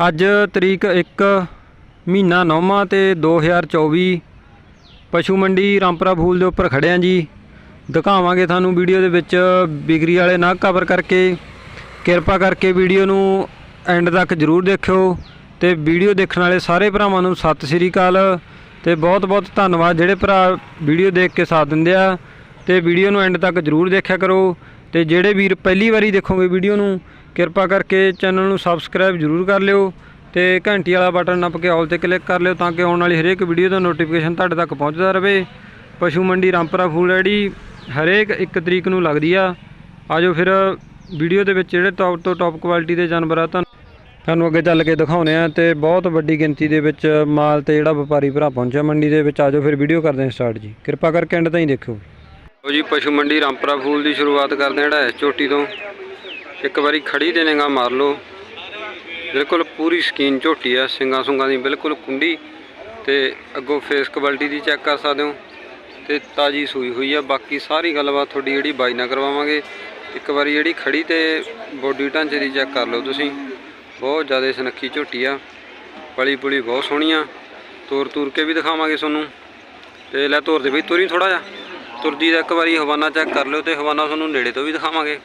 ਅੱਜ ਤਰੀਕ 1 ਮਹੀਨਾ ਨੌਵਾਂ ਤੇ 2024 ਪਸ਼ੂ ਮੰਡੀ ਰਾਮਪਰਾ ਫੂਲ ਦੇ ਉੱਪਰ ਖੜਿਆ ਜੀ। ਦਿਖਾਵਾਂਗੇ ਤੁਹਾਨੂੰ ਵੀਡੀਓ ਦੇ ਵਿੱਚ ਬਿਗਰੀ ਵਾਲੇ ਨਾ ਕਵਰ ਕਰਕੇ। ਕਿਰਪਾ ਕਰਕੇ ਵੀਡੀਓ ਨੂੰ ਐਂਡ ਤੱਕ ਜਰੂਰ ਦੇਖਿਓ ਤੇ ਵੀਡੀਓ ਦੇਖਣ ਵਾਲੇ ਸਾਰੇ ਭਰਾਵਾਂ ਨੂੰ ਸਤਿ ਸ੍ਰੀ ਅਕਾਲ ਤੇ ਬਹੁਤ ਬਹੁਤ ਧੰਨਵਾਦ ਜਿਹੜੇ ਭਰਾ ਵੀਡੀਓ ਦੇਖ ਕੇ ਸਾਥ ਦਿੰਦੇ ਆ। ਤੇ ਵੀਡੀਓ ਨੂੰ ਐਂਡ ਤੱਕ ਜਰੂਰ ਦੇਖਿਆ ਕਰੋ ਤੇ ਜਿਹੜੇ ਵੀਰ ਪਹਿਲੀ ਵਾਰੀ ਦੇਖੋਗੇ ਵੀਡੀਓ ਨੂੰ ਕਿਰਪਾ ਕਰਕੇ ਚੈਨਲ ਨੂੰ ਸਬਸਕ੍ਰਾਈਬ ਜਰੂਰ ਕਰ ਲਿਓ ਤੇ ਘੰਟੀ ਵਾਲਾ ਬਟਨ ਨੱਪ ਕੇ ਆਲ ਤੇ ਕਲਿੱਕ ਕਰ ਲਿਓ ਤਾਂ ਕਿ ਆਉਣ ਵਾਲੀ ਹਰੇਕ ਵੀਡੀਓ ਦਾ ਨੋਟੀਫਿਕੇਸ਼ਨ ਤੁਹਾਡੇ ਤੱਕ ਪਹੁੰਚਦਾ ਰਹੇ ਪਸ਼ੂ ਮੰਡੀ ਰਾਮਪੁਰਾ ਫੂਲ ਰੈਡੀ, ਹਰੇਕ ਇੱਕ ਤਰੀਕ ਨੂੰ ਲੱਗਦੀ ਆ। ਆਜੋ ਫਿਰ ਵੀਡੀਓ ਦੇ ਵਿੱਚ ਜਿਹੜੇ ਟੌਪ ਤੋਂ ਟੌਪ ਕੁਆਲਿਟੀ ਦੇ ਜਾਨਵਰ ਆ, ਤੁਹਾਨੂੰ ਤੁਹਾਨੂੰ ਅੱਗੇ ਚੱਲ ਕੇ ਦਿਖਾਉਨੇ ਆ ਤੇ ਬਹੁਤ ਵੱਡੀ ਗਿਣਤੀ ਦੇ ਵਿੱਚ ਮਾਲ ਤੇ ਜਿਹੜਾ ਵਪਾਰੀ ਭਰਾ ਪਹੁੰਚਿਆ ਮੰਡੀ ਦੇ ਵਿੱਚ। ਆਜੋ ਫਿਰ ਵੀਡੀਓ ਕਰਦੇ ਹਾਂ ਸਟਾਰਟ ਜੀ। ਕਿਰਪਾ ਕਰਕੇ ਐਂਡ ਤਾਈਂ ਦੇਖਿਓ। ਲੋ ਜੀ, ਪਸ਼ੂ ਮੰਡੀ ਰਾਮਪੁਰਾ ਫੂਲ ਦੀ ਸ਼ੁਰੂਆਤ ਕਰਦੇ ਹਾਂ ਜਿਹੜਾ ਹੈ ਚੋਟੀ ਤੋਂ। ਇੱਕ ਵਾਰੀ ਖੜੀ ਦੇ ਨਿਗਾ ਮਾਰ ਲਓ। ਬਿਲਕੁਲ ਪੂਰੀ ਸਕੀਨ ਝੋਟੀ ਆ, ਸਿੰਗਾ ਸੁੰਗਾ ਦੀ ਬਿਲਕੁਲ ਕੁੰਡੀ। ਤੇ ਅੱਗੋਂ ਫੇਸ ਕੁਆਲਿਟੀ ਦੀ ਚੈੱਕ ਕਰ ਸਕਦੇ ਹੋ। ਤੇ ਤਾਜੀ ਸੂਈ ਹੋਈ ਆ। ਬਾਕੀ ਸਾਰੀ ਗੱਲਬਾਤ ਤੁਹਾਡੀ ਜਿਹੜੀ ਬਾਈ ਨਾ ਕਰਵਾਵਾਂਗੇ। ਇੱਕ ਵਾਰੀ ਜਿਹੜੀ ਖੜੀ ਤੇ ਬੋਡੀ ਢਾਂਚੇ ਦੀ ਚੈੱਕ ਕਰ ਲਓ ਤੁਸੀਂ। ਬਹੁਤ ਜ਼ਿਆਦਾ ਸਨੱਖੀ ਝੋਟੀ ਆ। ਪਲੀ ਪੁਲੀ ਬਹੁਤ ਸੋਹਣੀ ਆ। ਤੋਰ ਤੂਰ ਕੇ ਵੀ ਦਿਖਾਵਾਂਗੇ ਤੁਹਾਨੂੰ। ਤੇ ਲੈ ਤੋਰ ਦੇ ਬਈ, ਤੁਰੀ ਥੋੜਾ ਜਿਹਾ। ਤੁਰਦੀ ਦਾ ਇੱਕ ਵਾਰੀ ਹਵਾਨਾ ਚੈੱਕ ਕਰ ਲਿਓ ਤੇ ਹਵਾਨਾ ਤੁਹਾਨੂੰ ਨੇੜੇ ਤੋਂ ਵੀ ਦਿਖਾਵਾਂਗੇ।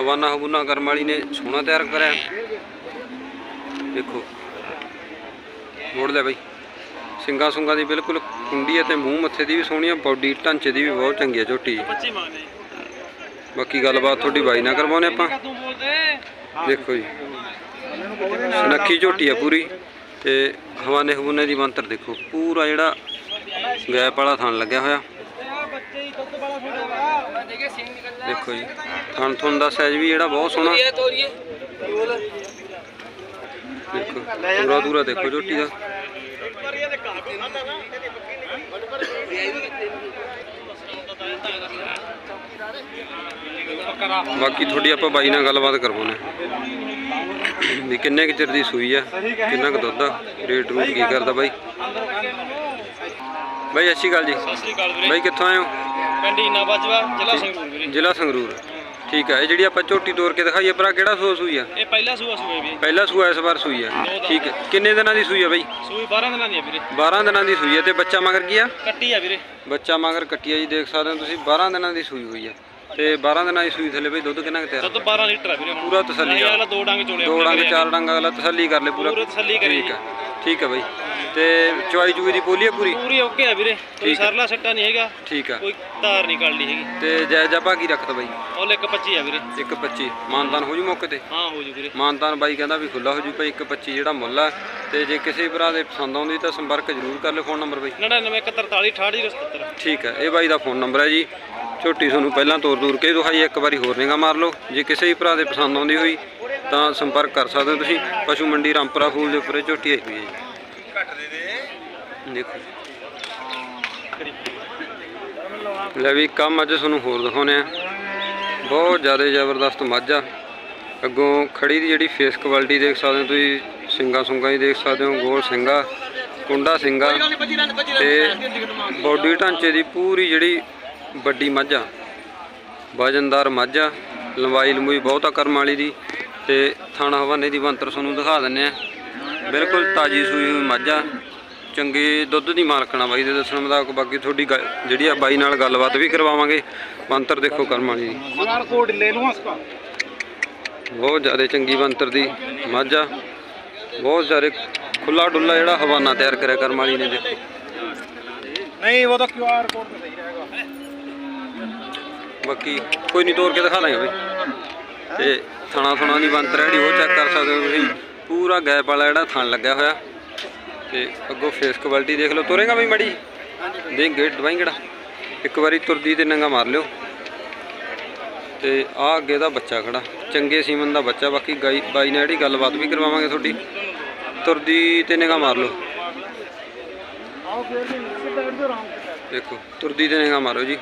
ਹਵਾਨਾ ਹਬੂਨਾ ਕਰਮ ਵਾਲੀ ਨੇ ਸੋਹਣਾ ਤਿਆਰ ਕਰਿਆ। ਦੇਖੋ। ਮੋੜ ਲੈ ਬਾਈ। ਸਿੰਗਾ ਸੁੰਗਾ ਦੀ ਬਿਲਕੁਲ ਕੁੰਡੀ ਹੈ ਤੇ ਮੂੰਹ ਮੱਥੇ ਦੀ ਵੀ ਸੋਹਣੀ ਆ, ਬਾਡੀ ਢਾਂਚੇ ਦੀ ਵੀ ਬਹੁਤ ਚੰਗੀ ਆ ਝੋਟੀ। ਬੱਚੀ ਬਾਕੀ ਗੱਲਬਾਤ ਤੁਹਾਡੀ ਬਾਈ ਨਾਲ ਕਰਵਾਉਨੇ ਆਪਾਂ। ਦੇਖੋ ਜੀ। ਸੁਨੱਖੀ ਝੋਟੀ ਆ ਪੂਰੀ। ਤੇ ਹਵਾਨੇ ਹਬੂਨੇ ਦੀ ਮੰਤਰ ਦੇਖੋ। ਪੂਰਾ ਜਿਹੜਾ ਗੈਪ ਵਾਲਾ ਥਣ ਲੱਗਿਆ ਹੋਇਆ ਬੱਚੇ ਹੀ ਦੁੱਧ ਵਾਲਾ ਛੋੜੇਗਾ ਦੇਖੇ ਜੀ ਥਣ ਥੁਣ ਦਾ ਸਾਈਜ਼ ਵੀ ਜਿਹੜਾ ਬਹੁਤ ਸੋਹਣਾ ਦੇਖੋ ਪੂਰਾ ਦੂਰਾ ਦੇਖੋ ਝੋਟੀ ਦਾ। ਬਾਕੀ ਤੁਹਾਡੀ ਆਪਾਂ ਬਾਈ ਨਾਲ ਗੱਲਬਾਤ ਕਰਵਾਉਣੇ ਵੀ ਕਿੰਨੇ ਕੁ ਚਿਰ ਦੀ ਸੂਈ ਆ ਕਿੰਨਾ ਕੁ ਦੁੱਧ ਆ ਰੇਟ ਰੂਟ ਕੀ ਕਰਦਾ ਬਾਈ? ਬਾਈ ਅੱਛੀ ਗੱਲ ਜੀ। ਸਤਿ ਸ੍ਰੀ ਅਕਾਲ ਵੀਰੇ। ਬਾਈ ਕਿੱਥੋਂ ਆਏ ਹੋ? ਪਿੰਡ ਜ਼ਿਲ੍ਹਾ ਸੰਗਰੂਰ ਵੀਰੇ। ਜ਼ਿਲ੍ਹਾ ਸੰਗਰੂਰ। ਠੀਕ ਆ ਇਹ ਜਿਹੜੀ ਆਪਾਂ ਝੋਟੀ ਤੋਰ ਕੇ ਦਿਖਾਈ ਆ ਭਰਾ ਕਿਹੜਾ ਸੂਆ ਸੂਈ ਆ? ਇਹ ਪਹਿਲਾ ਸੂਆ ਸੂਏ ਵੀ ਪਹਿਲਾ ਸੂਆ ਇਸ ਵਾਰ ਸੂਈ ਆ। ਠੀਕ ਹੈ ਕਿੰਨੇ ਦਿਨਾਂ ਦੀ ਸੂਈ ਆ ਬਾਈ? ਸੂਈ 12 ਦਿਨਾਂ ਦੀ ਆ ਵੀਰੇ। 12 ਦਿਨਾਂ ਦੀ ਸੂਈ ਆ ਤੇ ਬੱਚਾ ਮਗਰ ਕੀ ਆ? ਕੱਟੀ ਆ ਵੀਰੇ। ਬੱਚਾ ਮਗਰ ਕੱਟਿਆ ਜੀ ਦੇਖ ਸਕਦੇ ਹੋ ਤੁਸੀਂ 12 ਦਿਨਾਂ ਦੀ ਸੂਈ ਹੋਈ ਆ। ਤੇ 12 ਦਿਨਾਂ ਦੀ ਸੂਈ ਥੱਲੇ ਬਈ ਦੁੱਧ ਕਿੰਨਾ ਕੁ ਤਿਆਰ ਦੁੱਧ 12 ਲੀਟਰ ਆ ਵੀਰੇ ਪੂਰਾ ਤਸੱਲੀ ਆ। ਵਾਲਾ ਦੋ ਡੰਗ ਚੋਲੇ ਦੋ ਡੰਗ ਚਾਰ ਡੰਗ ਅਗਲਾ ਤਸੱਲੀ ਕਰ ਲੈ ਪੂਰਾ। ਪੂਰਾ ਤਸੱਲੀ ਕਰੀ ਠੀਕ ਆ। ਠੀਕ ਆ ਬਾਈ। ਤੇ ਚੁਆਈ ਚੂਈ ਦੀ ਪੋਲੀ ਆ ਪੂਰੀ? ਪੂਰੀ ਓਕੇ ਆ ਵੀਰੇ। ਕੋਈ ਸਰਲਾ ਸੱਟਾ ਨਹੀਂ ਹੈਗਾ। ਠੀਕ ਆ। ਕੋਈ ਤਾਰ ਨਹੀਂ ਕੱਢਲੀ ਹੈਗੀ। ਤੇ ਜੈ ਜਾਪਾ ਕੀ ਰੱਖਦਾ ਬਾਈ। ਉਹ ਇੱਕ 25 ਆ ਵੀਰੇ। ਇੱਕ 25 ਮਾਨਦਾਨ ਹੋ ਜੂ ਮੌਕੇ ਤੇ? ਹਾਂ ਹੋ ਜੂ ਵੀਰੇ। ਮਾਨਦਾਨ ਬਾਈ ਕਹਿੰਦਾ ਵੀ ਖੁੱਲਾ ਹੋ ਜੂ ਭਾਈ ਇੱਕ 25 ਜਿਹੜਾ ਮੁੱਲ ਆ। ਤੇ ਜੇ ਕਿਸੇ ਭਰਾ ਦੇ ਪਸੰਦ ਆਉਂਦੀ ਤਾਂ ਸੰਪਰਕ ਜ਼ਰੂਰ ਕਰ ਲਿਓ ਫੋਨ ਨੰਬਰ ਬਾਈ। 99 43 68 ਠੀਕ ਹੈ ਇਹ ਬਾਈ ਦਾ ਫੋਨ ਨੰਬਰ ਹੈ ਜੀ। ਝੋਟੀ ਤੁਹਾਨੂੰ ਪਹਿਲਾਂ ਤੋਰ ਦੂਰ ਕੇ ਦਿਖਾਈ ਇੱਕ ਵਾਰੀ ਹੋਰ ਨਿਗਾ ਮਾਰ ਲਓ। ਜੇ ਕਿਸੇ ਵੀ ਭਰਾ ਦੇ ਪਸੰਦ ਆਉਂਦੀ ਹੋਈ ਤਾਂ ਸੰਪਰਕ ਕਰ ਸਕਦੇ ਹੋ ਤੁਸੀਂ। ਪਸ਼ੂ ਮੰਡੀ ਰਾਮਪੁਰਾ ਫੂਲ ਦੇ ਉੱਪਰ ਇਹ ਝੋਟੀ ਆਈ ਹੋਈ ਹੈ ਜੀ। ਦੇਖੋ ਲੈ ਵੀ ਕੰਮ ਅੱਜ ਤੁਹਾਨੂੰ ਹੋਰ ਦਿਖਾਉਣੇ ਆ ਬਹੁਤ ਜ਼ਿਆਦਾ ਜ਼ਬਰਦਸਤ ਮੱਝ ਆ। ਅੱਗੋਂ ਖੜੀ ਦੀ ਜਿਹੜੀ ਫੇਸ ਕੁਆਲਿਟੀ ਦੇਖ ਸਕਦੇ ਹੋ ਤੁਸੀਂ ਸਿੰਗਾ ਸੁੰਗਾ ਹੀ ਦੇਖ ਸਕਦੇ ਹੋ ਗੋਲ ਸਿੰਗਾ ਕੁੰਡਾ ਸਿੰਗਾ ਤੇ ਬੋਡੀ ਢਾਂਚੇ ਦੀ ਪੂਰੀ ਜਿਹੜੀ ਵੱਡੀ ਮੱਝ ਆ। ਵਜਨਦਾਰ ਮੱਝ ਆ। ਲੰਬਾਈ ਲੰਬੂਈ ਬਹੁਤ ਆ ਕਰਮ ਵਾਲੀ ਦੀ। ਤੇ ਥਾਣਾ ਹਵਾਨੇ ਦੀ ਬੰਤਰ ਤੁਹਾਨੂੰ ਦਿਖਾ ਦਿੰਨੇ ਆ ਬਿਲਕੁਲ ਤਾਜੀ ਸੂਈ ਹੋਈ ਮੱਝ ਆ। ਚੰਗੇ ਦੁੱਧ ਦੀ ਮਾਲਕਣਾ ਬਾਈ ਦੇ ਦੱਸਣ ਮੁਤਾਬਕ ਬਾਕੀ ਤੁਹਾਡੀ ਗੱਲ- ਜਿਹੜੀ ਆ ਬਾਈ ਨਾਲ ਗੱਲਬਾਤ ਵੀ ਕਰਵਾਵਾਂਗੇ ਬੰਤਰ ਦੇਖੋ ਕਰਮ ਵਾਲੀ ਦੀ क्यूआर कोड ले लूँ उसका ਬਹੁਤ ਜ਼ਿਆਦਾ ਚੰਗੀ ਬੰਤਰ ਦੀ ਮੱਝ ਆ ਬਹੁਤ ਜ਼ਿਆਦਾ ਖੁੱਲਾ ਡੁੱਲਾ ਜਿਹੜਾ ਹਵਾਨਾ ਤਿਆਰ ਕਰਿਆ ਕਰਮ ਵਾਲੀ ਨੇ ਦੇਖੋ नहीं वो तो क्यूआर कोड में सही रहेगा ਬਾਕੀ ਕੋਈ ਨਹੀਂ ਤੋੜ ਕੇ ਦਿਖਾ ਦਾਂਗੇ ਬਈ ਤੇ ਥਣਾ ਥਣਾ ਦੀ ਬੰਤਰ ਹੈ ਜਿਹੜੀ ਉਹ ਚੈੱਕ ਕਰ ਸਕਦੇ ਹੋ ਤੁਸੀਂ ਪੂਰਾ ਗੈਪ ਵਾਲਾ ਜਿਹੜਾ ਥਣ ਲੱਗਿਆ ਹੋਇਆ ਤੇ ਅੱਗੋਂ ਫੇਸ ਕੁਆਲਿਟੀ ਦੇਖ ਲਓ, ਤੁਰੇਗਾ ਬਈ ਮੜੀ। ਦੇ ਗੇਟ ਦਵਾਈ ਕਿਹੜਾ ਇੱਕ ਵਾਰੀ ਤੁਰਦੀ ਤੇ ਨੰਗਾ ਮਾਰ ਲਿਓ। ਤੇ ਆਹ ਅੱਗੇ ਦਾ ਬੱਚਾ ਖੜਾ। ਚੰਗੇ ਸੀਮਨ ਦਾ ਬੱਚਾ, ਬਾਕੀ ਗਾਈ ਬਾਈ ਨਾਲ ਜਿਹੜੀ ਗੱਲਬਾਤ ਵੀ ਕਰਵਾਵਾਂਗੇ ਤੁਹਾਡੀ। ਤੁਰਦੀ ਤੇ ਨਿਗਾ ਮਾਰ ਲਓ। ਦੇਖੋ, ਤੁਰਦੀ ਤੇ ਨਿਗਾ ਮਾਰੋ ਜੀ।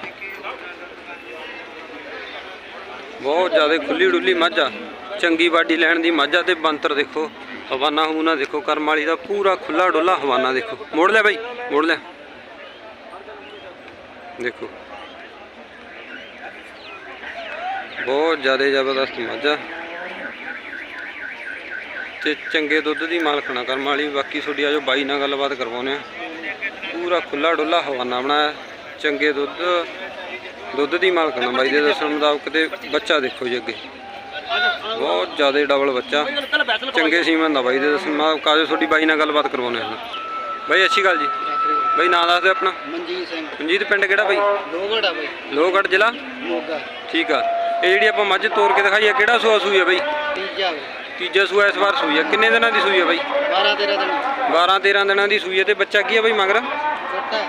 ਬਹੁਤ ਜ਼ਿਆਦਾ ਖੁੱਲੀ ਡੁੱਲੀ ਮੱਝ ਆ। ਚੰਗੀ ਬਾਡੀ ਲੈਣ ਦੀ ਮਾਝਾ ਆ ਤੇ ਬੰਤਰ ਦੇਖੋ, ਹਵਾਨਾ ਹੂਨਾ ਦੇਖੋ, ਕਰਮ ਵਾਲੀ ਦਾ ਪੂਰਾ ਖੁੱਲਾ ਡੁੱਲਾ ਹਵਾਨਾ ਦੇਖੋ। ਮੋੜ ਲੈ ਬਾਈ, ਮੋੜ ਲੈ। ਦੇਖੋ। ਬਹੁਤ ਜ਼ਿਆਦਾ ਜ਼ਬਰਦਸਤ ਮਾਝਾ ਆ। ਤੇ ਚੰਗੇ ਦੁੱਧ ਦੀ ਮਾਲਕਣਾ ਕਰਮ ਵਾਲੀ, ਬਾਕੀ ਤੁਹਾਡੀ ਆਜੋ ਬਾਈ ਨਾਲ ਗੱਲਬਾਤ ਕਰਵਾਉਨੇ ਆ। ਪੂਰਾ ਖੁੱਲਾ ਡੁੱਲਾ ਹਵਾਨਾ ਬਣਾਇਆ, ਚੰਗੇ ਦੁੱਧ ਦੁੱਧ ਦੀ ਮਾਲਕਣਾ ਬਾਈ ਦੇ ਦੱਸਣ ਮੁਤਾਬਕ ਤੇ ਬੱਚਾ ਦੇਖੋ ਜੀ ਅੱਗੇ। ਬਹੁਤ ਜ਼ਿਆਦਾ ਡਬਲ ਬੱਚਾ। ਚੰਗੇ ਸੀਮਨ ਦਾ ਬਾਈ ਦੇ। ਦੱਸਣ ਮੁਤਾਬਕ ਆਜੋ ਤੁਹਾਡੀ ਬਾਈ ਨਾਲ ਗੱਲਬਾਤ ਕਰਵਾਉਨੇ ਆ ਬਾਈ ਅੱਛੀ ਗੱਲ ਜੀ। ਬਾਈ ਨਾਂ ਦੱਸ ਦਿਓ ਆਪਣਾ। ਮਨਜੀਤ ਸਿੰਘ। ਮਨਜੀਤ ਪਿੰਡ ਕਿਹੜਾ ਬਾਈ? ਲੋਗੜਾ ਬਈ। ਲੋਹਗੜ੍ਹ ਜ਼ਿਲ੍ਹਾ? ਮੋਗਾ। ਠੀਕ ਆ। ਇਹ ਜਿਹੜੀ ਆਪਾਂ ਮੱਝ ਤੋੜ ਕੇ ਦਿਖਾਈ ਆ ਕਿਹੜਾ ਸੂਆ ਸੂਈ ਆ ਬਾਈ? ਤੀਜਾ ਤੀਜਾ ਸੂਆ ਇਸ ਵਾਰ ਸੂਈ ਆ। ਕਿੰਨੇ ਦਿਨਾਂ ਦੀ ਸੂਈ ਆ ਬਾਈ? 12 13 ਦਿਨ। 12 13 ਦਿਨਾਂ ਦੀ ਸੂਈ ਆ। ਤੇ ਬੱਚਾ ਕੀ ਆ ਬਾਈ ਮਗਰ? ਕੱਟਾ।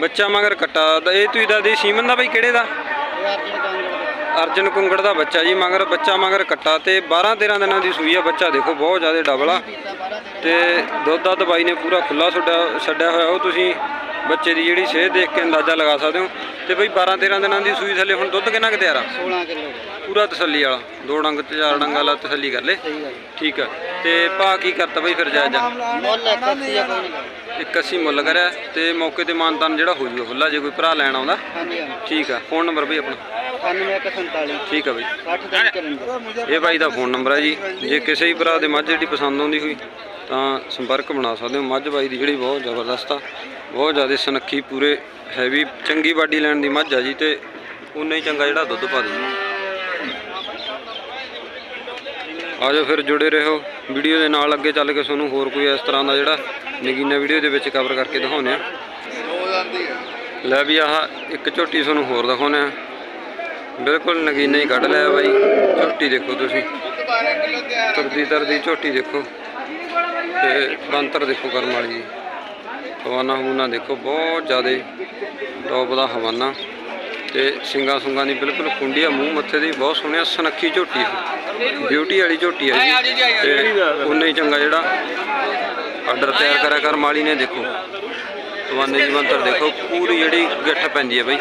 ਬੱਚਾ ਮਗਰ ਕੱਟਾ। ਦਾ ਇਹ ਤੁਸੀਂ ਦੱਸਦੇ ਸੀਮਨ ਦਾ ਬਾਈ ਕਿਹੜੇ ਦਾ? ਇਹ ਅਰਜਨ ਕਾਂਗੜ ਦਾ ਅਰਜਨ ਕੁੰਗੜ ਦਾ ਬੱਚਾ ਜੀ ਮਗਰ ਬੱਚਾ ਮਗਰ ਕੱਟਾ ਤੇ 12 13 ਦਿਨਾਂ ਦੀ ਸੂਈ ਆ ਬੱਚਾ ਦੇਖੋ ਬਹੁਤ ਜ਼ਿਆਦਾ ਡਬਲ ਆ। ਪੀਤਾ 12 13 ਤੇ ਦੁੱਧ ਦਾ ਦਵਾਈ ਨੇ ਪੂਰਾ ਖੁੱਲਾ ਛੱਡਿਆ ਛੱਡਿਆ ਹੋਇਆ ਉਹ ਤੁਸੀਂ ਬੱਚੇ ਦੀ ਜਿਹੜੀ ਸਿਹਤ ਦੇਖ ਕੇ ਅੰਦਾਜ਼ਾ ਲਗਾ ਸਕਦੇ ਹੋ। ਤੇ ਬਈ 12 13 ਦਿਨਾਂ ਦੀ ਸੂਈ ਥੱਲੇ ਹੁਣ ਦੁੱਧ ਕਿੰਨਾ ਕੁ ਤਿਆਰ ਆ? 16 ਕਿਲੋ ਪੂਰਾ ਤਸੱਲੀ ਵਾਲਾ ਦੋ ਡੰਗ ਤੇ ਚਾਰ ਡੰਗ ਵਾਲਾ ਤਸੱਲੀ ਕਰ ਲੈ। ਠੀਕ ਆ ਤੇ ਭਾ ਕੀ ਕਰਤਾ ਬਈ ਫਿਰ ਜਾਇਜ਼? ਮੁੱਲ ਕੋਈ ਨਹੀਂ। 81 ਮੁੱਲ ਕਰਿਆ ਤੇ ਮੌਕੇ ਤੇ ਮਾਨਤਾਨ ਜਿਹੜਾ ਹੋ ਜੂਗਾ ਖੁੱਲਾ ਜੇ ਕੋਈ ਭਰਾ ਲੈਣ ਆਉਂਦਾ। ਹਾਂਜੀ ਹਾਂਜੀ। ਠੀਕ ਆ ਫੋਨ ਨੰਬਰ ਬਈ ਆਪਣਾ। 9147 ਠੀਕ ਆ ਬਈ। 60 ਦਿਨ ਕਰਨ ਇਹ ਬਾਈ ਦਾ ਫੋਨ ਨੰਬਰ ਹੈ ਜੀ। ਜੇ ਕਿਸੇ ਵੀ ਭਰਾ ਦੇ ਮੱਝ ਜਿਹੜੀ ਪਸੰਦ ਆਉਂਦੀ ਹੋਈ ਤਾਂ ਸੰਪਰਕ ਬਣਾ ਸਕਦੇ ਹੋ। ਮੱਝ ਬਾਈ ਦੀ ਜਿਹੜੀ ਬਹੁਤ ਜ਼ਬਰਦਸਤ ਆ। ਬਹੁਤ ਜ਼ਿਆਦਾ ਸੁਨੱਖੀ ਪੂਰੇ ਹੈਵੀ ਚੰਗੀ ਬਾਡੀ ਲੈਣ ਦੀ ਮੱਝ ਆ ਜੀ ਤੇ ਉਨਾ ਹੀ ਚੰਗਾ ਜਿਹੜਾ ਦੁੱਧ ਪਾ ਦੇ ਆਜੋ ਫਿਰ ਜੁੜੇ ਰਹੋ। ਵੀਡੀਓ ਦੇ ਨਾਲ ਅੱਗੇ ਚੱਲ ਕੇ ਤੁਹਾਨੂੰ ਹੋਰ ਕੋਈ ਇਸ ਤਰ੍ਹਾਂ ਦਾ ਜਿਹੜਾ ਨਗੀਨਾ ਵੀਡੀਓ ਦੇ ਵਿੱਚ ਕਵਰ ਕਰਕੇ ਦਿਖਾਉਂਦੇ ਆ ਲੈ ਵੀ ਆਹ ਇੱਕ ਝੋਟੀ ਤੁਹਾਨੂੰ ਹੋਰ ਦਿਖਾਉਂਦੇ ਆ ਬਿਲਕੁਲ ਨਗੀਨਾ ਹੀ ਕੱਢ ਲਿਆ ਬਾਈ। ਝੋਟੀ ਦੇਖੋ ਤੁਸੀਂ। ਤਰਦੀ ਤਰਦੀ ਝੋਟੀ ਦੇਖੋ। ਤੇ ਬੰਤਰ ਦੇਖੋ ਕਰਮ ਵਾਲੀ ਜੀ। ਹਵਾਨਾ ਹਵਾਨਾ ਦੇਖੋ, ਬਹੁਤ ਜ਼ਿਆਦਾ ਟੌਪ ਦਾ ਹਵਾਨਾ। ਤੇ ਸਿੰਗਾ ਸੁੰਗਾ ਦੀ ਬਿਲਕੁਲ ਕੁੰਡੀਆ ਮੂੰਹ ਮੱਥੇ ਦੀ ਬਹੁਤ ਸੋਹਣਿਆ ਸਨੱਖੀ ਝੋਟੀ ਬਿਊਟੀ ਵਾਲੀ ਝੋਟੀ ਹੈ ਜੀ। ਤੇ ਉਨਾ ਹੀ ਚੰਗਾ ਜਿਹੜਾ ਆਰਡਰ ਤਿਆਰ ਕਰਿਆ ਕਰਮ ਵਾਲੀ ਨੇ ਦੇਖੋ। ਹਵਾਨੇ ਦੀ ਬੰਤਰ ਦੇਖੋ ਪੂਰੀ ਜਿਹੜੀ ਗਿੱਠ ਪੈਂਦੀ ਹੈ ਬਈ।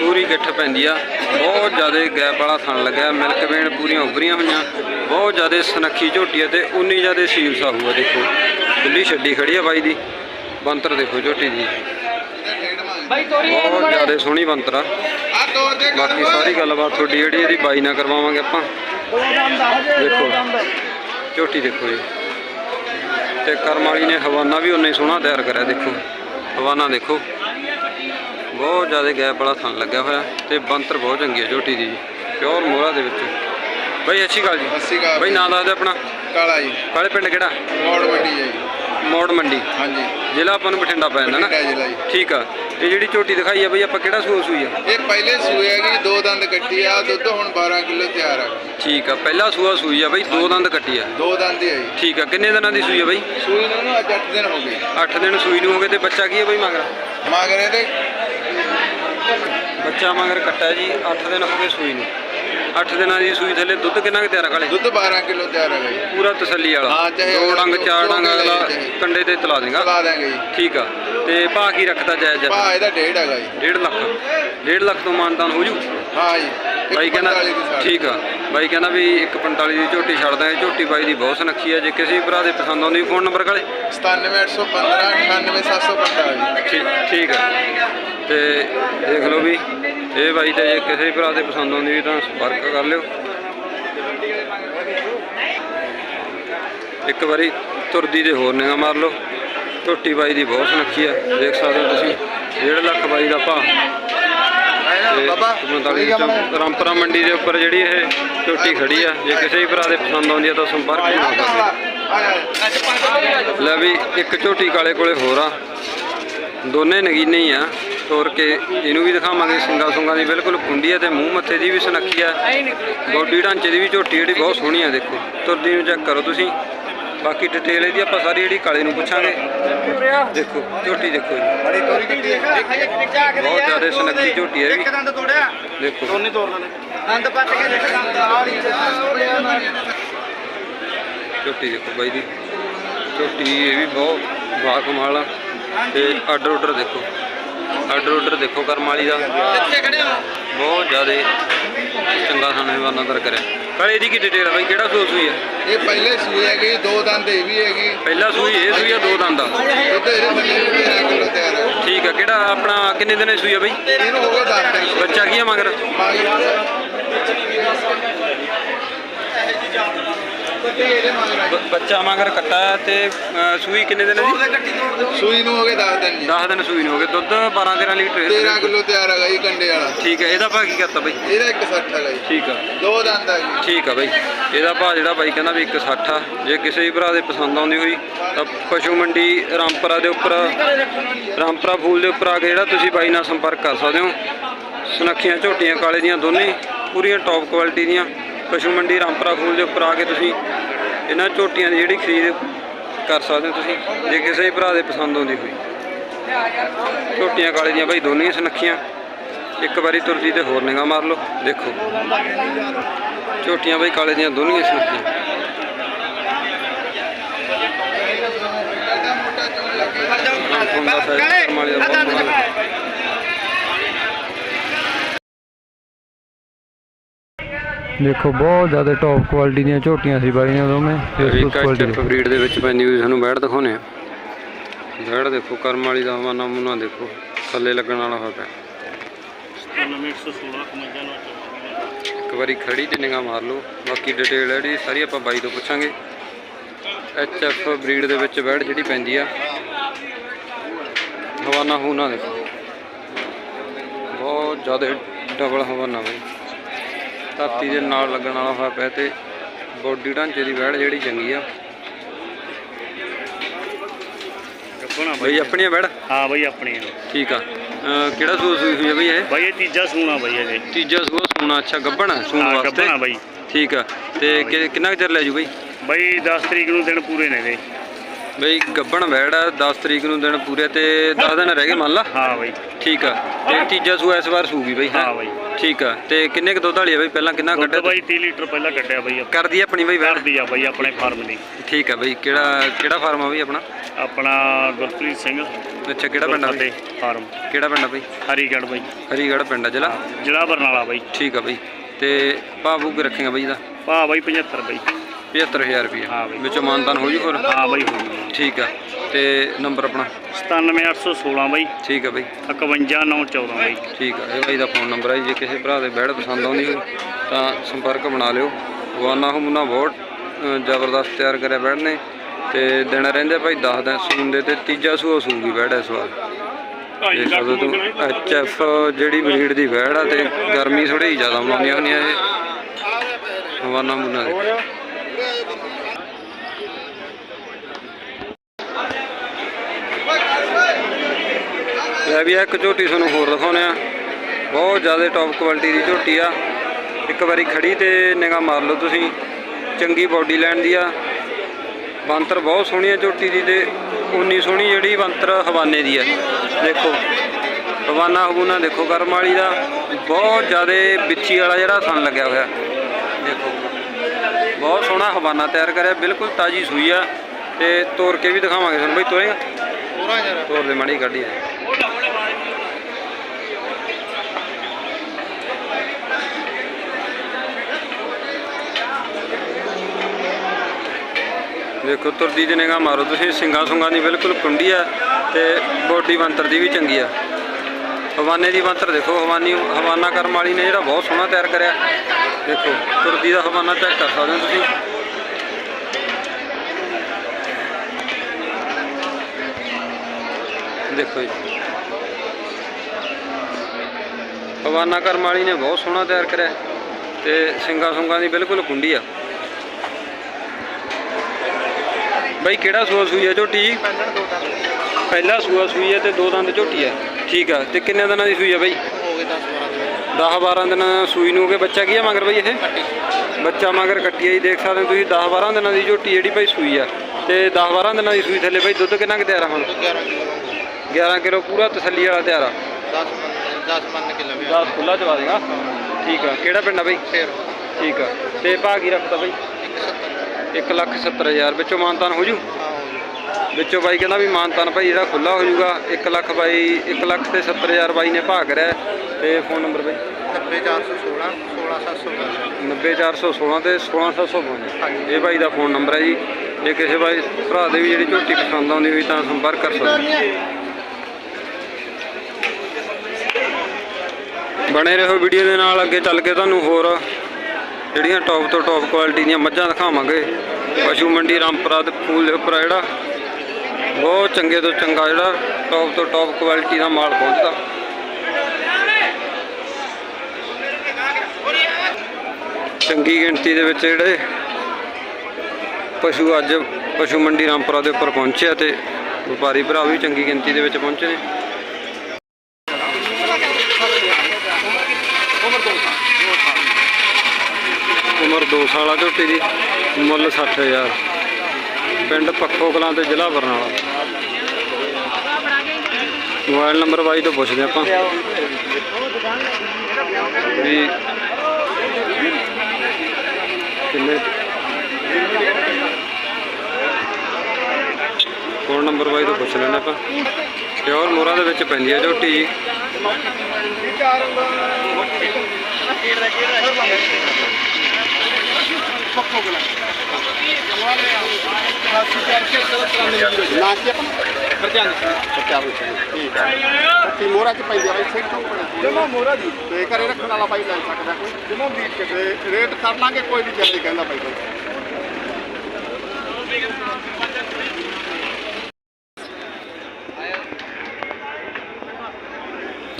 ਪੂਰੀ ਗਿੱਠ ਪੈਂਦੀ ਆ। ਬਹੁਤ ਜ਼ਿਆਦਾ ਗੈਪ ਵਾਲਾ ਥਣ ਲੱਗਿਆ ਮਿਲਕ ਵੇਣ ਪੂਰੀਆਂ ਉੱਭਰੀਆਂ ਹੋਈਆਂ। ਬਹੁਤ ਜ਼ਿਆਦਾ ਸੁਨੱਖੀ ਝੋਟੀ ਤੇ ਉਨੀ ਜ਼ਿਆਦਾ ਸੀਲ ਸਾਹੂ ਆ ਦੇਖੋ। ਖੁੱਲੀ ਛੱਡੀ ਖੜੀ ਆ ਬਾਈ ਦੀ। ਬੰਤਰ ਦੇਖੋ ਝੋਟੀ ਦੀ। ਬਹੁਤ ਜ਼ਿਆਦਾ ਸੋਹਣੀ ਬੰਤਰ ਆ। ਬਾਕੀ ਸਾਰੀ ਗੱਲਬਾਤ ਤੁਹਾਡੀ ਜਿਹੜੀ ਇਹਦੀ ਬਾਈ ਨਾਲ ਕਰਵਾਵਾਂਗੇ ਆਪਾਂ। ਦੇਖੋ। ਝੋਟੀ ਦੇਖੋ ਜੀ। ਤੇ ਕਰਮ ਵਾਲੀ ਨੇ ਹਵਾਨਾ ਵੀ ਉਨਾ ਹੀ ਸੋਹਣਾ ਤਿਆਰ ਕਰਿਆ ਦੇਖੋ। ਹਵਾਨਾ ਦੇਖੋ। ਬਹੁਤ ਜ਼ਿਆਦਾ ਗੈਪ ਵਾਲਾ ਥਣ ਲੱਗਿਆ ਹੋਇਆ ਤੇ ਬੰਤਰ ਬਹੁਤ ਚੰਗੀ ਹੈ ਝੋਟੀ ਦੀ। ਪਿਓਰ ਮੋਹਰਾ ਦੇ ਵਿੱਚ। ਬਈ ਅੱਛੀ ਗੱਲ ਜੀ। ਅੱਸੀ ਕਾ ਬਈ ਨਾਂ ਦੱਸ ਦੇ ਆਪਣਾ। ਕਾਲਾ ਜੀ। ਕਾਲੇ ਪਿੰਡ ਕਿਹੜਾ? ਮੋੜ ਮੰਡੀ ਹੈ ਜੀ। ਮੋੜ ਮੰਡੀ। ਹਾਂਜੀ। ਜ਼ਿਲ੍ਹਾ ਆਪਾਂ ਨੂੰ ਬਠਿੰਡਾ ਪੈ ਜਾਂਦਾ ਨਾ। ਬਠਿੰਡਾ ਜ਼ਿਲ੍ਹਾ ਜੀ। ਠੀਕ ਆ। ਇਹ ਜਿਹੜੀ ਝੋਟੀ ਦਿਖਾਈ ਆ ਬਈ ਆਪਾਂ ਕਿਹੜਾ ਸੂਆ ਸੂਈ ਆ? ਇਹ ਪਹਿਲੇ ਸੂਏ ਹੈਗੀ ਦੋ ਦੰਦ ਕੱਟੀ ਆ ਦੁੱਧ ਹੁਣ 12 ਕਿਲੋ ਤਿਆਰ ਆ। ਠੀਕ ਆ ਪਹਿਲਾ ਸੂਆ ਸੂਈ ਆ ਬਈ ਦੋ ਦੰਦ ਕੱਟੀ ਆ। ਦੋ ਦੰਦ ਹੀ ਆ ਜੀ। ਠੀਕ ਆ ਕਿੰਨੇ ਦਿਨਾਂ ਦੀ ਸੂਈ ਆ ਬਈ? ਸੂਈ ਨੂੰ ਨਾ ਅੱਜ 8 ਦਿਨ ਹੋ ਗਏ। 8 ਦਿਨ ਸੂਈ ਨੂੰ ਹੋ ਗਏ ਤੇ ਬੱਚਾ ਕੀ ਆ ਬਈ ਮਗਰ? ਮਗਰ ਇਹਦੇ ਬੱਚਾ ਮਗਰ ਕੱਟਾ ਜੀ 8 ਦਿਨ ਹੋ ਗਏ ਸੂਈ ਨੂੰ। 8 ਦਿਨਾਂ ਦੀ ਸੂਈ ਥੱਲੇ ਦੁੱਧ ਕਿੰਨਾ ਕੁ ਤਿਆਰ ਕਾਲੇ? ਦੁੱਧ 12 ਕਿਲੋ ਤਿਆਰ ਹੈਗਾ ਜੀ ਪੂਰਾ ਤਸੱਲੀ ਵਾਲਾ। ਹਾਂ, ਚਾਹੇ ਦੋ ਡੰਗ ਚਾਰ ਡੰਗ ਅਗਲਾ। ਕੰਡੇ ਤੇ ਤਲਾ ਦੇਗਾ। ਲਾ ਦਾਂਗੇ ਜੀ। ਠੀਕ ਆ। ਤੇ ਭਾਅ ਕੀ ਰੱਖਦਾ ਜਾਇਜ਼ ਜਾ ਭਾ ਇਹਦਾ ਡੇਢ ਹੈਗਾ ਜੀ। 1.5 ਲੱਖ। 1.5 ਲੱਖ ਤੋਂ ਮਾਨਤਾਨ ਹੋ ਜੂ? ਹਾਂ ਜੀ। ਇੱਕ ਬਾਈ ਕਹਿੰਦਾ 45 ਦੀ ਸਾੜੀ। ਠੀਕ ਆ। ਬਾਈ ਕਹਿੰਦਾ ਵੀ 145 ਦੀ ਝੋਟੀ ਛੱਡ ਦਾਂਗੇ ਝੋਟੀ ਬਾਈ ਦੀ ਬਹੁਤ ਸੁਨੱਖੀ ਆ। ਜੇ ਕਿਸੇ ਵੀ ਭਰਾ ਦੇ ਪਸੰਦ ਆਉਂਦੀ ਫੋਨ ਨੰਬਰ ਕਾਲੇ 97815 98715 ਜੀ ਠੀਕ ਠੀਕ ਆ। ਤੇ ਦੇਖ ਲਓ ਵੀ ਇਹ ਬਾਈ ਤੇ ਜੇ ਕਿਸੇ ਵੀ ਭਰਾ ਦੇ ਪਸੰਦ ਆਉਂਦੀ ਵੀ ਤਾਂ ਸੰਪਰਕ ਕਰ ਲਿਓ। ਇੱਕ ਵਾਰੀ ਤੁਰਦੀ ਦੇ ਹੋਰ ਨਿਗਾ ਮਾਰ ਲਓ। ਝੋਟੀ ਬਾਈ ਦੀ ਬਹੁਤ ਸੁਨੱਖੀ ਆ ਦੇਖ ਸਕਦੇ ਹੋ ਤੁਸੀਂ। 1.5 ਲੱਖ ਬਾਈ ਦਾ ਭਾਅ। ਤੇ ਬਾਬਾ 45 ਚ ਰਾਮਪੁਰਾ ਮੰਡੀ ਦੇ ਉੱਪਰ ਜਿਹੜੀ ਇਹ ਝੋਟੀ ਖੜੀ ਆ ਜੇ ਕਿਸੇ ਵੀ ਭਰਾ ਦੇ ਪਸੰਦ ਆਉਂਦੀ ਆ ਤਾਂ ਸੰਪਰਕ ਬਣਾ ਸਕਦੇ। ਲੈ ਵੀ ਇੱਕ ਝੋਟੀ ਕਾਲੇ ਕੋਲੇ ਹੋਰ ਆ। ਦੋਨੇ ਨਗੀਨੇ ਹੀ ਆ। ਤੋਰ ਕੇ ਇਹਨੂੰ ਵੀ ਦਿਖਾਵਾਂਗੇ ਸਿੰਗਾ ਸੁੰਗਾ ਦੀ ਬਿਲਕੁਲ ਕੁੰਡੀ ਆ ਤੇ ਮੂੰਹ ਮੱਥੇ ਦੀ ਵੀ ਸੁਨੱਖੀ ਆ ਬੋਡੀ ਢਾਂਚੇ ਦੀ ਵੀ ਝੋਟੀ ਜਿਹੜੀ ਬਹੁਤ ਸੋਹਣੀ ਆ ਦੇਖੋ। ਤੁਰਦੀ ਨੂੰ ਚੈੱਕ ਕਰੋ ਤੁਸੀਂ। ਬਾਕੀ ਡਿਟੇਲ ਇਹਦੀ ਆਪਾਂ ਸਾਰੀ ਜਿਹੜੀ ਕਾਲੇ ਨੂੰ ਪੁੱਛਾਂਗੇ। ਦੇਖੋ ਝੋਟੀ ਦੇਖੋ ਜੀ। ਬੜੀ ਤੋਰੀ ਕੱਟੀ ਹੈ ਬਹੁਤ ਜ਼ਿਆਦਾ ਸੁਨੱਖੀ ਝੋਟੀ ਹੈ ਵੀ। ਦੰਦ ਤੋੜਿਆ ਦੇਖੋ ਦੋਨੇ ਤੋੜ ਲੈਣੇ ਦੰਦ ਪੱਟ ਕੇ ਦੇਖ ਦੰਦ ਆ ਝੋਟੀ ਦੇਖੋ ਬਾਈ ਦੀ। ਝੋਟੀ ਇਹ ਵੀ ਬਹੁਤ ਬਾ ਕਮਾਲ ਆ। ਤੇ ਆਰਡਰ ਆਰਡਰ ਦੇਖੋ। ਆਰਡਰ ਆਰਡਰ ਦੇਖੋ ਕਰਮ ਵਾਲੀ ਦਾ। ਕਿੱਥੇ ਖੜੇ ਹੋ? ਬਹੁਤ ਜ਼ਿਆਦਾ ਚੰਗਾ ਖਾਣਾ ਵਾਨਾ ਕਰ ਕਰਿਆ। ਪਰ ਇਹਦੀ ਕੀ ਡਿਟੇਲ ਆ ਬਾਈ? ਕਿਹੜਾ ਹੋਈ ਆ? ਇਹ ਪਹਿਲੇ ਸੂਏ ਹੈਗੀ ਦੋ ਦੰਦ ਇਹ ਵੀ ਹੈਗੀ। ਪਹਿਲਾ ਸੂਈ ਇਹ ਸੂਈ ਆ ਦੋ ਦੰਦ ਆ? ਦੁੱਧ ਇਹਦੇ ਥੱਲੇ 13 ਕਿਲੋ ਤਿਆਰ ਹੈ ਠੀਕ ਆ ਕਿਹੜਾ ਆਪਣਾ ਕਿੰਨੇ ਦਿਨ ਦੀ ਸੂਈ ਆ ਬਾਈ? ਇਹਨੂੰ ਹੋ ਗਏ 10 ਦਿਨ। ਬੱਚਾ ਕੀ ਆ ਮਗਰ? ਬ- ਬੱਚਾ ਮਗਰ ਕੱਟਾ ਹੈ ਤੇ ਅ, ਸੂਈ ਕਿੰਨੇ ਦਿਨ ਦੀ? ਸੂਈ ਨੂੰ ਹੋ ਗਏ 10 ਦਿਨ ਜੀ। 10 ਦਿਨ ਸੂਈ ਨੂੰ ਹੋ ਗਏ। ਦੁੱਧ 12 13 ਲੀਟਰ 13 ਕਿਲੋ ਤਿਆਰ ਹੈਗਾ ਜੀ ਕੰਡੇ ਵਾਲਾ। ਠੀਕ ਹੈ ਇਹਦਾ ਭਾਅ ਕੀ ਕਰਤਾ ਬਈ? ਇਹਦਾ 160 ਹੈਗਾ ਜੀ। ਠੀਕ ਆ। ਦੋ ਦੰਦ ਆ ਜੀ। ਠੀਕ ਆ ਬਈ। ਇਹਦਾ ਭਾਅ ਜਿਹੜਾ ਬਾਈ ਕਹਿੰਦਾ ਵੀ 160 ਆ। ਜੇ ਕਿਸੇ ਵੀ ਭਰਾ ਦੇ ਪਸੰਦ ਆਉਂਦੀ ਹੋਈ ਤਾਂ ਪਸ਼ੂ ਮੰਡੀ ਰਾਮਪੁਰਾ ਦੇ ਉੱਪਰ ਰਾਮਪੁਰਾ ਫੂਲ ਦੇ ਉੱਪਰ ਆ ਕੇ ਜਿਹੜਾ ਤੁਸੀਂ ਬਾਈ ਨਾਲ ਸੰਪਰਕ ਕਰ ਸਕਦੇ ਹੋ। ਸੁਨੱਖੀਆਂ ਝੋਟੀਆਂ ਕਾਲੇ ਦੀਆਂ ਦੋਨੇ ਪੂਰੀਆਂ ਟੌਪ ਕੁਆਲਿਟੀ ਦੀਆਂ। ਪਸ਼ੂ ਮੰਡੀ ਰਾਮਪੁਰਾ ਫੂਲ ਦੇ ਉੱਪਰ ਆ ਕੇ ਤੁਸੀਂ ਇਹਨਾਂ ਝੋਟੀਆਂ ਦੀ ਜਿਹੜੀ ਖਰੀਦ ਕਰ ਸਕਦੇ ਹੋ ਤੁਸੀਂ ਜੇ ਕਿਸੇ ਵੀ ਭਰਾ ਦੇ ਪਸੰਦ ਆਉਂਦੀ ਹੋਈ। ਝੋਟੀਆਂ ਕਾਲੇ ਦੀਆਂ ਬਾਈ ਦੋਨੇ ਹੀ ਸੁਨੱਖੀਆਂ ਇੱਕ ਵਾਰੀ ਤੁਰਦੀ ਤੇ ਹੋਰ ਨਿਗਾਹ ਮਾਰ ਲਓ ਦੇਖੋ। ਝੋਟੀਆਂ ਬਈ ਕਾਲੇ ਦੀਆਂ ਦੋਨੀਆਂ ਹੀ ਸੁਣਕੀਆਂ ਦੇਖੋ ਬਹੁਤ ਜ਼ਿਆਦਾ ਟੌਪ ਕੁਆਲਿਟੀ ਦੀਆਂ ਝੋਟੀਆਂ ਸੀ ਬਾਈ ਨੇ ਉਦੋਂ ਮੈਂ ਫੇਸਬੁੱਕ ਕੁਆਲਿਟੀ ਬਰੀਡ ਦੇ ਵਿੱਚ ਪੈਂਦੀ ਹੋਈ ਸਾਨੂੰ ਬੈੜ ਦਿਖਾਉਣੇ ਆ ਬੈੜ ਦੇਖੋ ਕਰਮ ਵਾਲੀ ਦਾ ਹਵਾਨਾ ਮੁਨਾ ਦੇਖੋ ਥੱਲੇ ਲੱਗਣ ਵਾਲਾ ਹੋਇਆ ਪਿਆ। 9116 ਇੱਕ ਵਾਰੀ ਖੜੀ ਤੇ ਨਿਗਾਹ ਮਾਰ ਲਓ ਬਾਕੀ ਡਿਟੇਲ ਜਿਹੜੀ ਸਾਰੀ ਆਪਾਂ ਬਾਈ ਤੋਂ ਪੁੱਛਾਂਗੇ। ਐਚ ਐਫ ਬਰੀਡ ਦੇ ਵਿੱਚ ਬੈੜ ਜਿਹੜੀ ਪੈਂਦੀ ਆ। ਹਵਾਨਾ ਹੂਨਾ ਦੇਖੋ। ਬਹੁਤ ਜ਼ਿਆਦਾ ਡਬਲ ਹਵਾਨਾ ਬਈ। ਧਰਤੀ ਦੇ ਨਾਲ ਲੱਗਣ ਵਾਲਾ ਹੋਇਆ ਪਿਆ ਤੇ ਬੋਡੀ ਢਾਂਚੇ ਦੀ ਬੈੜ ਜਿਹੜੀ ਚੰਗੀ ਆ। ਬਈ ਆਪਣੀਆਂ ਬੈੜ ਹਾਂ ਬਈ ਆਪਣੀ ਆ। ਠੀਕ ਆ। ਕਿਹੜਾ ਸੂਸ ਸੂਈ ਹੋਈ ਆ ਬਈ ਇਹ? ਬਈ ਇਹ ਤੀਜਾ ਸੂਣਾ ਬਈ ਅਜੇ ਤੀਜਾ ਸੂਆ ਸੂਣਾ। ਅੱਛਾ ਗੱਬਣ ਸੂਣ ਵਾਸਤੇ। ਗੱਬਣਾ ਬਈ। ਠੀਕ ਆ। ਤੇ ਕਿੰਨਾ ਚਿਰ ਲੈ ਜੂ ਬਈ? ਬਈ 10 ਤਰੀਕ ਨੂੰ ਦਿਨ ਪੂਰੇ ਨੇ ਦੇ ਬਈ ਗੱਬਣ ਵੈੜ ਆ 10 ਤਰੀਕ ਨੂੰ ਦਿਨ ਪੂਰੇ ਤੇ 10 ਦਿਨ ਰਹਿ ਗਏ ਮੰਨ ਲਾ? ਹਾਂ ਬਈ। ਠੀਕ ਆ। ਤੇ ਤੀਜਾ ਸੂਆ ਇਸ ਵਾਰ ਸੂਗੀ ਬਈ ਹੈਂ? ਬਈ। ਠੀਕ ਆ। ਤੇ ਕਿੰਨੇ ਕੁ ਦੁੱਧ ਵਾਲੀ ਆ ਬਈ? ਪਹਿਲਾਂ ਕਿੰਨਾ ਦੁੱਧ ਕੱਢਿਆ ਬਈ 30 ਲੀਟਰ ਪਹਿਲਾਂ ਕੱਢਿਆ ਬਈ। ਆਪਾਂ। ਕਰਦੀ ਆ ਆਪਣੀ ਬਈ ਵੈੜ? ਕਰਦੀ ਆ ਬਈ ਆਪਣੇ ਫਾਰਮ ਦੀ। ਠੀਕ ਆ ਬਈ। ਕਿਹੜਾ ਕਿਹੜਾ ਫਾਰਮ ਆ ਬਈ ਆਪਣਾ? ਆਪਣਾ ਗੁਰਪ੍ਰੀਤ ਸਿੰਘ। ਅੱਛਾ ਕਿਹੜਾ ਪਿੰਡ ਆ ਬਈ? ਫਾਰਮ। ਕਿਹੜਾ ਪਿੰਡ ਆ ਬਈ? ਹਰੀਗੜ੍ਹ ਬਈ। ਹਰੀਗੜ੍ਹ ਪਿੰਡ ਆ ਜ਼ਿਲ੍ਹਾ? ਜ਼ਿਲ੍ਹਾ ਬਰਨਾਲਾ ਬਈ। ਠੀਕ ਆ ਬਈ। ਤੇ ਭਾਵੂ ਕੇ ਰੱਖੇਗਾ ਬਈ ਦਾ ਭਾ ਬਈ 75 ਬਈ। 75000 ਰੁਪਏ ਹਾਂ ਬਈ। ਵਿੱਚੋਂ ਮਾਨਤਾਨ ਹੋ ਜੂ ਹੋਰ? ਹਾਂ ਬਈ ਹੋ ਗਈ। ਠੀਕ ਆ। ਤੇ ਨੰਬਰ ਆਪਣਾ? 97816 ਬਈ। ਠੀਕ ਆ ਬਈ। 51914 ਬਈ। ਠੀਕ ਆ। ਇਹ ਬਾਈ ਦਾ ਫੋਨ ਨੰਬਰ ਹੈ ਜੀ। ਕਿਸੇ ਭਰਾ ਦੇ ਬੈੜ ਪਸੰਦ ਆਉਂਦੀ ਹੋਵੇ ਤਾਂ ਸੰਪਰਕ ਬਣਾ ਲਿਓ। ਵਾਨਾ ਹਮੂਨਾ ਬਹੁਤ ਅ, ਜ਼ਬਰਦਸਤ ਤਿਆਰ ਕਰਿਆ ਬੈੜ ਨੇ। ਤੇ ਦਿਨ ਰਹਿੰਦੇ ਭਾਈ 10 ਦਿਨ ਸੂਣ ਦੇ ਤੇ ਤੀਜਾ ਸੂਆ ਸੂਗੀ ਬੈੜ ਇਸ ਵਾਰ। ਤੂੰ ਐਚ ਐਫ ਜਿਹੜੀ ਬਰੀਡ ਦੀ ਬੈੜ ਆ ਤੇ ਗਰਮੀ ਥੋੜੀ ਜ਼ਿਆਦਾ ਮਾਉਂਦੀਆਂ ਹੁੰਦੀਆਂ ਇਹ। ਵਾਨਾ ਹਮੂਨਾ ਦੇ। ਲੈ ਵੀ ਇੱਕ ਝੋਟੀ ਤੁਹਾਨੂੰ ਹੋਰ ਦਿਖਾਉਂਦੇ ਆ ਬਹੁਤ ਜ਼ਿਆਦਾ ਟੌਪ ਕੁਆਲਿਟੀ ਦੀ ਝੋਟੀ ਆ। ਇੱਕ ਵਾਰੀ ਖੜੀ ਤੇ ਨਿਗਾਹ ਮਾਰ ਲਓ ਤੁਸੀਂ। ਚੰਗੀ ਬਾਡੀ ਲੈਣ ਦੀ ਆ। ਬੰਤਰ ਬਹੁਤ ਸੋਹਣੀ ਆ ਝੋਟੀ ਦੀ ਤੇ ਉਨੀ ਸੋਹਣੀ ਜਿਹੜੀ ਬੰਤਰ ਹਵਾਨੇ ਦੀ ਆ। ਦੇਖੋ ਹਵਾਨਾ ਹਬੂਨਾ ਦੇਖੋ ਕਰਮ ਵਾਲੀ ਦਾ। ਬਹੁਤ ਜ਼ਿਆਦਾ ਬਿੱਚੀ ਵਾਲਾ ਜਿਹੜਾ ਥਣ ਲੱਗਿਆ ਹੋਇਆ। ਦੇਖੋ ਬਹੁਤ ਸੋਹਣਾ ਹਵਾਨਾ ਤਿਆਰ ਕਰਿਆ ਬਿਲਕੁਲ ਤਾਜੀ ਸੂਈ ਆ। ਤੇ ਤੋੜ ਕੇ ਵੀ ਦਿਖਾਵਾਂਗੇ ਤੁਹਾਨੂੰ ਬਈ ਪੂਰਾ ਯਾਰ ਤੋਰ ਦੇ ਮਾੜੀ ਕੱਢੀ ਆ। ਦੇਖੋ, ਤੁਰਦੀ ਦੀ ਨਿਗਾਹ ਮਾਰੋ। ਤੁਸੀਂ ਸਿੰਗਾ ਸੁੰਗਾਂ ਦੀ ਬਿਲਕੁਲ ਕੁੰਡੀ ਆ ਤੇ ਬੋਡੀ ਬੰਤਰ ਦੀ ਵੀ ਚੰਗੀ ਆ। ਹਵਾਨੇ ਦੀ ਬੰਤਰ ਦੇਖੋ, ਹਵਾਨੀ ਹਵਾਨਾ ਕਰਮ ਵਾਲੀ ਨੇ ਜਿਹੜਾ ਬਹੁਤ ਸੋਹਣਾ ਤਿਆਰ ਕਰਿਆ। ਦੇਖੋ, ਤੁਰਦੀ ਦਾ ਹਵਾਨਾ ਚੈੱਕ ਕਰ ਸਕਦੇ ਹੋ ਤੁਸੀਂ। ਦੇਖੋ ਜੀ। ਹਵਾਨਾ ਕਰਮ ਵਾਲੀ ਨੇ ਬਹੁਤ ਸੋਹਣਾ ਤਿਆਰ ਕਰਿਆ ਤੇ ਸਿੰਗਾ ਸੁੰਗਾਂ ਦੀ ਬਿਲਕੁਲ ਕੁੰਡੀ ਆ। ਬਈ ਕਿਹੜਾ ਸੂਆ ਸੂਈ ਹੈ ਝੋਟੀ? ਪਹਿਲਾ ਸੂਆ ਸੂਈ ਹੈ ਤੇ ਦੋ ਦੰਦ ਝੋਟੀ ਹੈ ਠੀਕ ਆ ਤੇ ਕਿੰਨੇ ਦਿਨਾਂ ਦੀ ਸੂਈ ਹੈ ਬਈ? ਹੋ ਗਏ 10 12 10 12 ਦਿਨ ਸੂਈ ਨੂੰ ਹੋ ਗਏ ਬੱਚਾ ਕੀ ਹੈ ਮਗਰ ਬਈ ਇਹ? ਬੱਚਾ ਮਗਰ ਕੱਟੀ ਆ ਜੀ ਦੇਖ ਸਕਦੇ ਹੋ ਤੁਸੀਂ 10 12 ਦਿਨਾਂ ਦੀ ਝੋਟੀ ਜਿਹੜੀ ਭਾਈ ਸੂਈ ਆ। ਤੇ 10 12 ਦਿਨਾਂ ਦੀ ਸੂਈ ਥੱਲੇ ਭਾਈ ਦੁੱਧ ਕਿੰਨਾ ਕੁ ਤਿਆਰ ਆ ਹੁਣ? 11 ਕਿਲੋ 11 ਕਿਲੋ ਪੂਰਾ ਤਸੱਲੀ ਵਾਲਾ ਤਿਆਰ ਆ। 10 10 ਮੰਨ ਕੇ ਲਵੇ 10 ਖੁੱਲਾ ਚਵਾ ਦੇਗਾ। ਠੀਕ ਆ ਕਿਹੜਾ ਪਿੰਡ ਆ ਬਈ? ਠੀਕ ਆ ਤੇ ਭਾਗੀ ਰੱਖਤਾ ਬਈ? 170 1 ਲੱਖ 70 ਹਜ਼ਾਰ ਵਿੱਚੋਂ ਮਾਨਤਾਨ ਹੋ ਜੂ? ਵਿੱਚੋਂ ਬਾਈ ਕਹਿੰਦਾ ਵੀ ਮਾਨਤਾਨ ਭਾਈ ਜਿਹੜਾ ਖੁੱਲਾ ਹੋ ਜਾਊਗਾ 1 ਲੱਖ ਬਾਈ 1 ਲੱਖ ਤੇ 70 ਹਜ਼ਾਰ ਬਾਈ ਨੇ ਭਾਗ ਰਿਆ। ਤੇ ਫੋਨ ਨੰਬਰ ਬਾਈ? 90416 16710 90416 ਤੇ 16752 ਹਾਂਜੀ। ਇਹ ਬਾਈ ਦਾ ਫੋਨ ਨੰਬਰ ਹੈ ਜੀ। ਜੇ ਕਿਸੇ ਬਾਈ ਭਰਾ ਦੇ ਵੀ ਜਿਹੜੀ ਝੋਟੀ ਪਸੰਦ ਆਉਂਦੀ ਹੋਈ ਤਾਂ ਸੰਪਰਕ ਕਰ ਸਕਦੇ ਬਣੇ ਰਹੋ ਵੀਡੀਓ ਦੇ ਨਾਲ ਅੱਗੇ ਚੱਲ ਕੇ ਤੁਹਾਨੂੰ ਹੋਰ ਜਿਹੜੀਆਂ ਟੌਪ ਤੋਂ ਟੌਪ ਕੁਆਲਿਟੀ ਦੀਆਂ ਮੱਝਾਂ ਦਿਖਾਵਾਂਗੇ। ਪਸ਼ੂ ਮੰਡੀ ਰਾਮਪੁਰਾ ਦੇ ਫੂਲ ਦੇ ਉੱਪਰ ਜਿਹੜਾ। ਬਹੁਤ ਚੰਗੇ ਤੋਂ ਚੰਗਾ ਜਿਹੜਾ ਟੌਪ ਤੋਂ ਟੌਪ ਕੁਆਲਿਟੀ ਦਾ ਮਾਲ ਪਹੁੰਚਦਾ। ਚੰਗੀ ਗਿਣਤੀ ਦੇ ਵਿੱਚ ਜਿਹੜੇ ਪਸ਼ੂ ਅੱਜ ਪਸ਼ੂ ਮੰਡੀ ਰਾਮਪੁਰਾ ਦੇ ਉੱਪਰ ਪਹੁੰਚਿਆ ਤੇ ਵਪਾਰੀ ਭਰਾ ਵੀ ਚੰਗੀ ਗਿਣਤੀ ਦੇ ਵਿੱਚ ਪਹੁੰਚੇ ਨੇ। ਉਮਰ ਉਮਰ 2 ਸਾਲਾ ਝੋਟੀ ਦੀ ਮੁੱਲ 60000 ਪਿੰਡ ਪੱਖੋ ਕਲਾਂ ਤੇ ਜ਼ਿਲ੍ਹਾ ਬਰਨਾਲਾ। ਮੋਬਾਈਲ ਨੰਬਰ ਬਾਈ ਤੋਂ ਪੁੱਛਦੇ ਆਪਾਂ। ਵੀ ਕਿੰਨੇ? ਫੋਨ ਨੰਬਰ ਬਾਈ ਤੋਂ ਪੁੱਛ ਲੈਣਾ ਆਪਾਂ। ਪਿਓਰ ਮੋਰਾ ਦੇ ਵਿੱਚ ਪੈਂਦੀ ਹੈ ਝੋਟੀ ਜੀ। ਨਾ ਕੀ ਆਪਾਂ ਹਰਜਨ ਸੱਚਾ ਠੀਕ ਹੈ। ਪੱਤੀ ਮੋਰਾ ਚ ਪੈਂਦੀ ਆ ਬਾਈ ਸਹੀ ਤੋਂ ਜਮਾ ਮੋਰਾ ਜੀ ਤੇ ਘਰੇ ਰੱਖਣ ਵਾਲਾ ਬਾਈ ਲੈ ਸਕਦਾ। ਕੋਈ ਜਮਾ ਬੀਟ ਕੇ। ਤੇ ਰੇਟ ਕਰ ਲਾਂਗੇ ਕੋਈ ਨਹੀਂ ਜਲਦੀ ਕਹਿੰਦਾ ਬਾਈ ਕੋਈ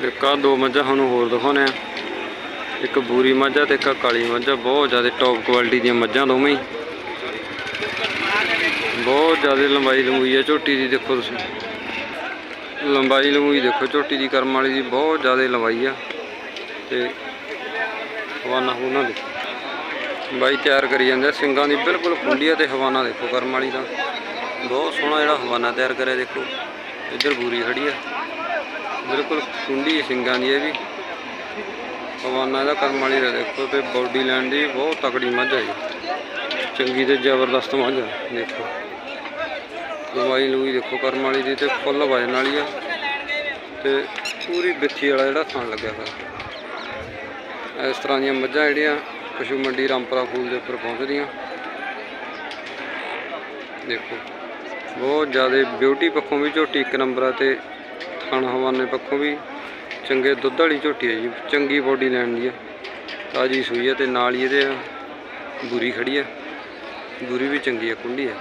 ਇੱਕ ਆਹ ਦੋ ਮੱਝਾਂ ਤੁਹਾਨੂੰ ਹੋਰ ਦਿਖਾਉਣੇ ਆ। ਇੱਕ ਬੂਰੀ ਮੱਝ ਆ ਤੇ ਇੱਕ ਕਾਲੀ ਮੱਝ, ਬਹੁਤ ਜ਼ਿਆਦਾ ਟੌਪ ਕੁਆਲਿਟੀ ਦੀਆਂ ਮੱਝਾਂ ਦੋਵੇਂ ਹੀ। ਬਹੁਤ ਜ਼ਿਆਦਾ ਲੰਬਾਈ ਲੰਬੂਈ ਆ ਝੋਟੀ ਦੀ, ਦੇਖੋ ਤੁਸੀਂ। ਲੰਬਾਈ ਲੰਬੂਈ ਦੇਖੋ ਝੋਟੀ ਦੀ, ਕਰਮ ਵਾਲੀ ਦੀ, ਬਹੁਤ ਜ਼ਿਆਦਾ ਲੰਬਾਈ ਆ। ਤੇ ਹਵਾਨਾ ਉਹਨਾਂ ਦੇ ਬਾਈ ਤਿਆਰ ਕਰੀ ਜਾਂਦੇ ਆ, ਸਿੰਗਾਂ ਦੀ ਬਿਲਕੁਲ ਖੁੰਡੀ ਆ ਤੇ ਹਵਾਨਾ ਦੇਖੋ, ਕਰਮ ਵਾਲੀ ਦਾ। ਬਹੁਤ ਸੋਹਣਾ ਜਿਹੜਾ ਹਵਾਨਾ ਤਿਆਰ ਕਰਿਆ, ਦੇਖੋ। ਇੱਧਰ ਬੂਰੀ ਖੜੀ ਆ। ਬਿਲਕੁਲ ਕੁੰਡੀ ਸਿੰਗਾਂ ਦੀ ਇਹ ਵੀ। ਹਵਾਨਾ ਇਹਦਾ ਕਰਮ ਵਾਲੀ ਦਾ ਦੇਖੋ ਤੇ ਬੋਡੀ ਲੈਣ ਦੀ ਬਹੁਤ ਤਕੜੀ ਮੱਝ ਹੈ ਜੀ। ਚੰਗੀ ਤੇ ਜ਼ਬਰਦਸਤ ਮੱਝ ਹੈ, ਦੇਖੋ। ਲੰਬਾਈ ਲੂਈ ਦੇਖੋ ਕਰਮ ਵਾਲੀ ਦੀ ਤੇ ਫੁੱਲ ਵਜਨ ਵਾਲੀ ਆ। ਤੇ ਪੂਰੀ ਬਿੱਥੀ ਵਾਲਾ ਜਿਹੜਾ ਥਣ ਲੱਗਿਆ ਹੋਇਆ। ਇਸ ਤਰ੍ਹਾਂ ਦੀਆਂ ਮੱਝਾਂ ਜਿਹੜੀਆਂ ਪਸ਼ੂ ਮੰਡੀ ਰਾਮਪੁਰਾ ਫੂਲ ਦੇ ਉੱਪਰ ਪਹੁੰਚਦੀਆਂ। ਦੇਖੋ, ਬਹੁਤ ਜ਼ਿਆਦਾ ਬਿਊਟੀ ਪੱਖੋਂ ਵੀ ਝੋਟੀ ਇੱਕ ਨੰਬਰ ਆ ਤੇ ਥਣ ਹਵਾਨੇ ਪੱਖੋਂ ਵੀ ਚੰਗੇ ਦੁੱਧ ਵਾਲੀ ਝੋਟੀ ਹੈ ਜੀ, ਚੰਗੀ ਬੋਡੀ ਲੈਣ ਦੀ ਆ ਤਾਜੀ ਸੂਈ ਹੈ ਤੇ ਨਾਲ ਹੀ ਇਹਦੇ ਬੁਰੀ ਖੜੀ ਆ ਬੁਰੀ ਵੀ ਚੰਗੀ ਆ ਕੁੰਡੀ ਹੈ।